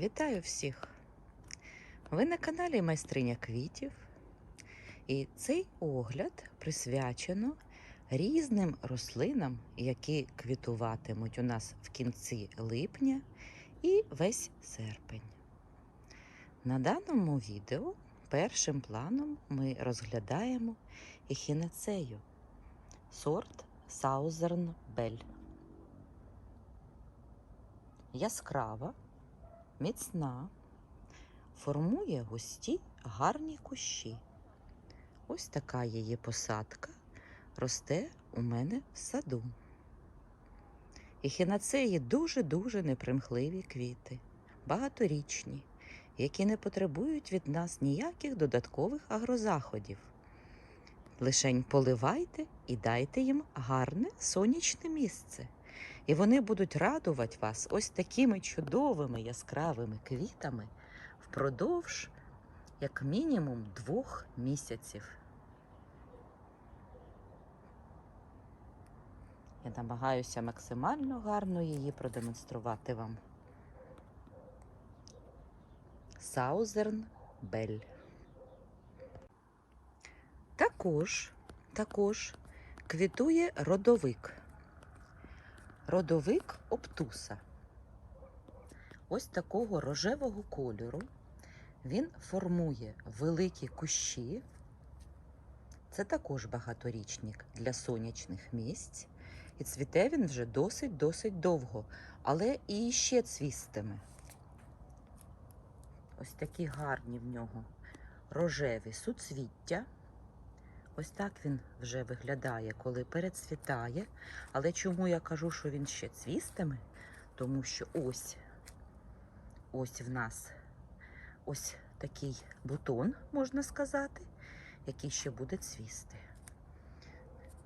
Вітаю всіх! Ви на каналі Майстриня квітів. І цей огляд присвячено різним рослинам, які квітуватимуть у нас в кінці липня і весь серпень. На даному відео першим планом ми розглядаємо ехінацею сорт Southern Belle. Яскрава, міцна, формує густі гарні кущі. Ось така її посадка росте у мене в саду. Ехінацеї дуже-дуже непримхливі квіти, багаторічні, які не потребують від нас ніяких додаткових агрозаходів. Лишень поливайте і дайте їм гарне сонячне місце. І вони будуть радувати вас ось такими чудовими яскравими квітами впродовж як мінімум двох місяців. Я намагаюся максимально гарно її продемонструвати вам. Southern Belle. Також, також квітує родовик. Родовик оптуса. Ось такого рожевого кольору. Він формує великі кущі. Це також багаторічник для сонячних місць. І цвіте він вже досить-досить довго, але і ще цвістиме. Ось такі гарні в нього рожеві суцвіття. Ось так він вже виглядає, коли перецвітає. Але чому я кажу, що він ще цвістиме? Тому що ось ось в нас ось такий бутон, можна сказати, який ще буде цвісти.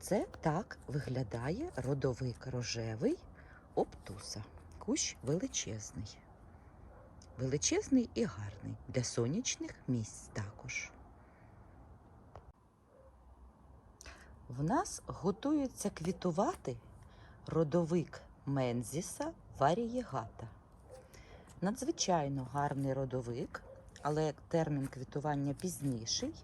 Це так виглядає родовик рожевий оптуса. Кущ величезний. Величезний і гарний для сонячних місць також. В нас готується квітувати родовик Мензіса варієгата. Надзвичайно гарний родовик, але термін квітування пізніший.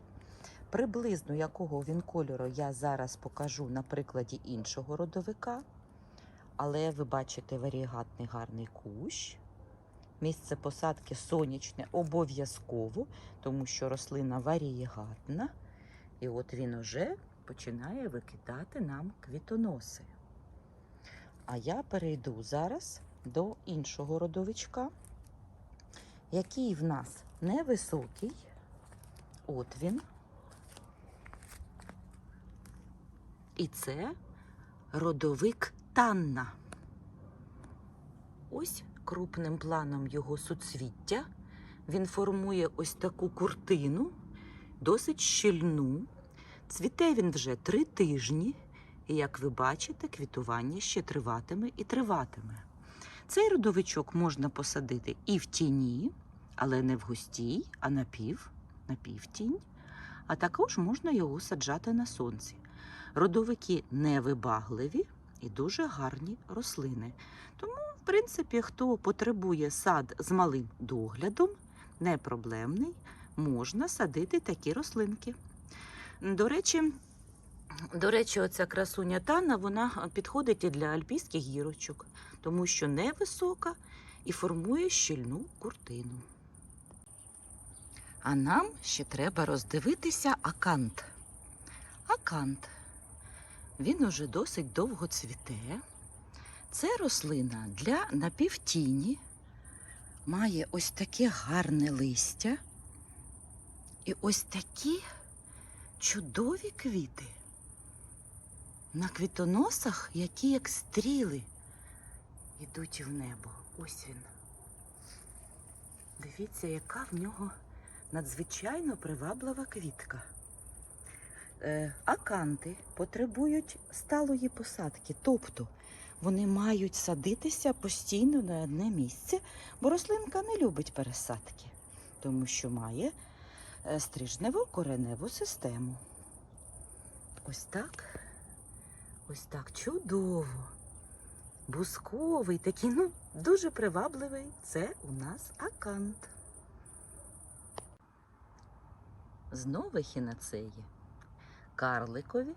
Приблизно якого він кольору я зараз покажу на прикладі іншого родовика. Але ви бачите варієгатний гарний кущ. Місце посадки сонячне обов'язково, тому що рослина варієгатна. І от він уже починає викидати нам квітоноси. А я перейду зараз до іншого родовичка, який в нас невисокий. От він. І це родовик Танна. Ось крупним планом його суцвіття. Він формує ось таку куртину, досить щільну. Цвіте він вже три тижні, і, як ви бачите, квітування ще триватиме і триватиме. Цей родовичок можна посадити і в тіні, але не в густій, а на пів, півтінь. А також можна його саджати на сонці. Родовики невибагливі і дуже гарні рослини. Тому, в принципі, хто потребує сад з малим доглядом, не проблемний, можна садити такі рослинки. До речі, до речі, оця красуня Тана, вона підходить і для альпійських гірочок, тому що невисока і формує щільну куртину. А нам ще треба роздивитися акант. Акант. Він уже досить довго цвіте. Це рослина для напівтіні, має ось таке гарне листя і ось такі чудові квіти. На квітоносах, які як стріли, йдуть в небо. Ось він. Дивіться, яка в нього надзвичайно приваблива квітка. Е, аканти потребують сталої посадки, тобто вони мають садитися постійно на одне місце, бо рослинка не любить пересадки, тому що має стрижневу кореневу систему. Ось так. Ось так чудово. Бусковий, такий, ну, дуже привабливий це у нас акант. Знову хінацеї. Карликові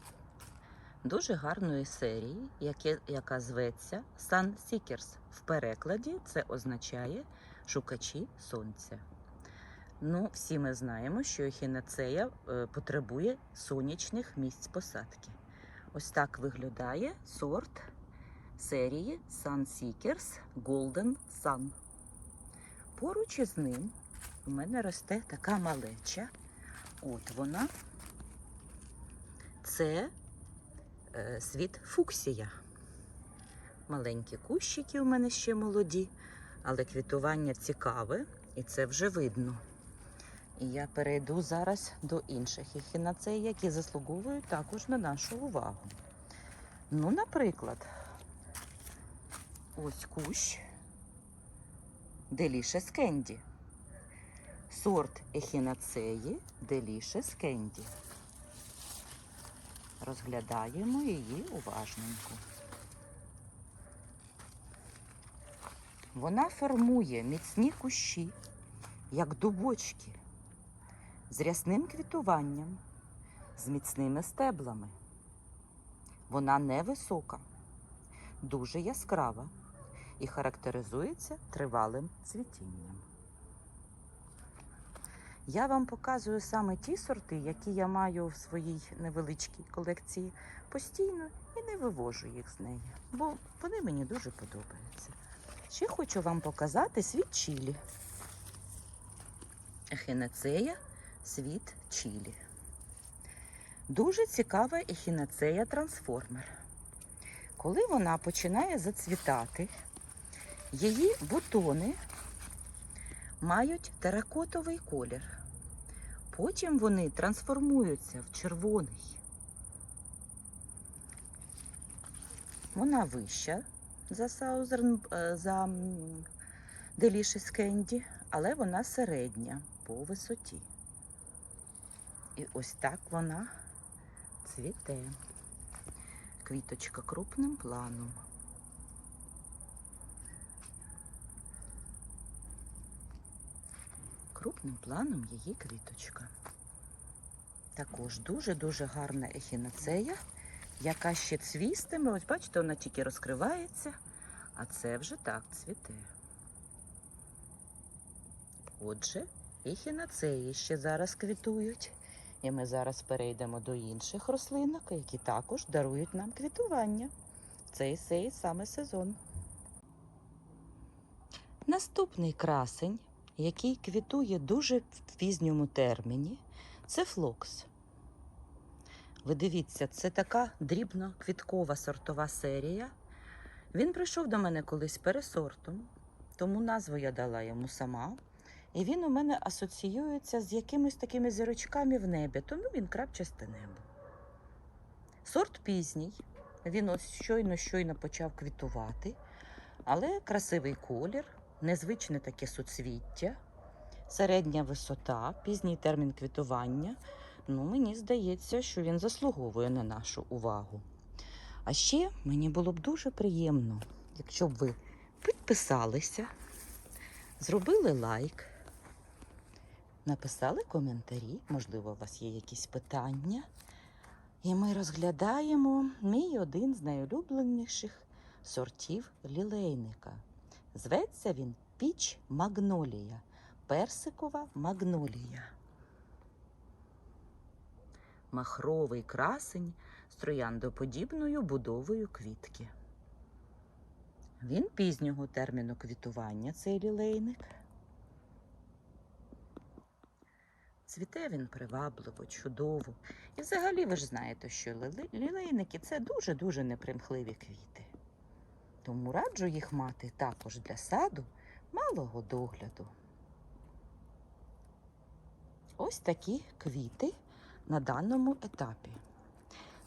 дуже гарної серії, яке, яка зветься Sun Seekers. В перекладі це означає шукачі сонця. Ну, всі ми знаємо, що ехінацея е, потребує сонячних місць посадки. Ось так виглядає сорт серії Sun Seekers Golden Sun. Поруч із ним у мене росте така малеча. От вона. Це е, світ фуксія. Маленькі кущики у мене ще молоді, але квітування цікаве, і це вже видно. І я перейду зараз до інших ехінацей, які заслуговують також на нашу увагу. Ну, наприклад, ось кущ Delicious Candy. Сорт ехінацеї Delicious Candy. Розглядаємо її уважненько. Вона формує міцні кущі, як дубочки, з рясним квітуванням, з міцними стеблами. Вона невисока, дуже яскрава і характеризується тривалим цвітінням. Я вам показую саме ті сорти, які я маю в своїй невеличкій колекції постійно і не вивожу їх з неї, бо вони мені дуже подобаються. Ще хочу вам показати світ чілі. Ехінацея світ чілі. Дуже цікава ехінацея трансформер. Коли вона починає зацвітати, її бутони мають теракотовий колір. Потім вони трансформуються в червоний. Вона вища за Southern, е, за Delicious Candy, але вона середня по висоті. І ось так вона цвіте. Квіточка крупним планом. Крупним планом її квіточка. Також дуже-дуже гарна ехінацея, яка ще цвістиме. Ось бачите, вона тільки розкривається, а це вже так цвіте. Отже, ехінацеї ще зараз квітують. І ми зараз перейдемо до інших рослинок, які також дарують нам квітування. Цей сей саме сезон. Наступний красень, який квітує дуже в пізньому терміні, це флокс. Ви дивіться, це така дрібно-квіткова сортова серія. Він прийшов до мене колись пересортом, тому назву я дала йому сама. І він у мене асоціюється з якимись такими зірочками в небі, тому він крапчасте небо. Сорт пізній. Він ось щойно-щойно почав квітувати, але красивий колір, незвичне таке суцвіття, середня висота, пізній термін квітування. Ну, мені здається, що він заслуговує на нашу увагу. А ще мені було б дуже приємно, якщо б ви підписалися, зробили лайк, написали коментарі, можливо, у вас є якісь питання. І ми розглядаємо мій один з найулюбленіших сортів лілейника. Зветься він піч магнолія, персикова магнолія. Махровий красень з трояндоподібною будовою квітки. Він пізнього терміну квітування, цей лілейник. Цвіте він привабливо, чудово. І взагалі ви ж знаєте, що лілейники це дуже-дуже непримхливі квіти. Тому раджу їх мати також для саду малого догляду. Ось такі квіти на даному етапі.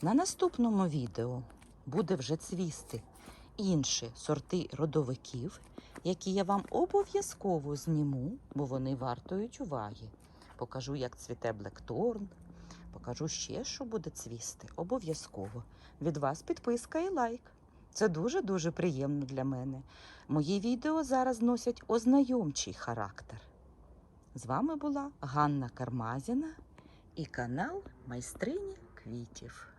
На наступному відео буде вже цвісти інші сорти родовиків, які я вам обов'язково зніму, бо вони вартують уваги. Покажу, як цвіте Блекторн, покажу ще, що буде цвісти. Обов'язково. Від вас підписка і лайк. Це дуже-дуже приємно для мене. Мої відео зараз носять ознайомчий характер. З вами була Ганна Кармазіна і канал Майстрині квітів.